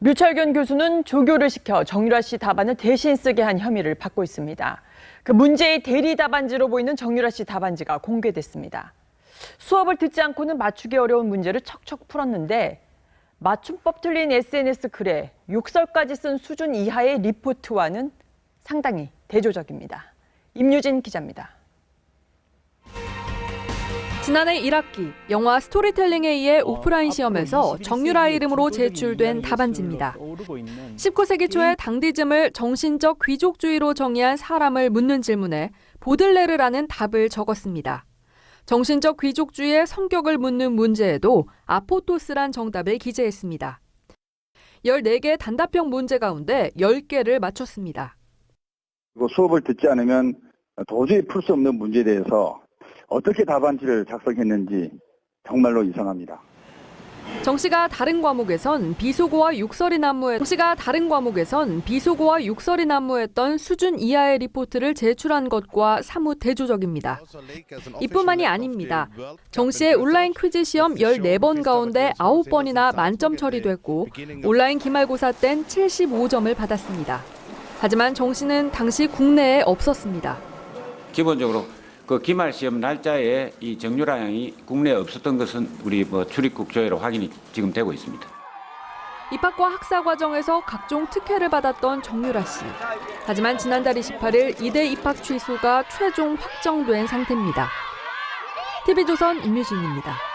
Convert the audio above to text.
류철균 교수는 조교를 시켜 정유라 씨 답안을 대신 쓰게 한 혐의를 받고 있습니다. 그 문제의 대리 답안지로 보이는 정유라 씨 답안지가 공개됐습니다. 수업을 듣지 않고는 맞추기 어려운 문제를 척척 풀었는데 맞춤법 틀린 SNS 글에 욕설까지 쓴 수준 이하의 리포트와는 상당히 대조적입니다. 임유진 기자입니다. 지난해 1학기 영화 스토리텔링에 의해 오프라인 시험에서 정유라 이름으로 제출된 답안지입니다. 19세기 초에 당디즘을 정신적 귀족주의로 정의한 사람을 묻는 질문에 보들레르라는 답을 적었습니다. 정신적 귀족주의의 성격을 묻는 문제에도 아포토스란 정답을 기재했습니다. 14개 단답형 문제 가운데 10개를 맞췄습니다. 수업을 듣지 않으면 도저히 풀 수 없는 문제에 대해서 어떻게 답안지를 작성했는지 정말로 이상합니다. 정 씨가 다른 과목에선 비속어와 육설이 난무했 정 씨가 다른 과목에선 비속어와 육설이 난무했던 수준 이하의 리포트를 제출한 것과 사뭇 대조적입니다. 이뿐만이 아닙니다. 정 씨의 온라인 퀴즈 시험 14번 가운데 9번이나 만점 처리됐고 온라인 기말고사 땐 75점을 받았습니다. 하지만 정 씨는 당시 국내에 없었습니다. 기본적으로 그 기말 시험 날짜에 이 정유라 양이 국내에 없었던 것은 우리 뭐 출입국 조회로 확인이 지금 되고 있습니다. 입학과 학사 과정에서 각종 특혜를 받았던 정유라 씨. 하지만 지난달 28일 이대 입학 취소가 최종 확정된 상태입니다. TV조선 임유진입니다.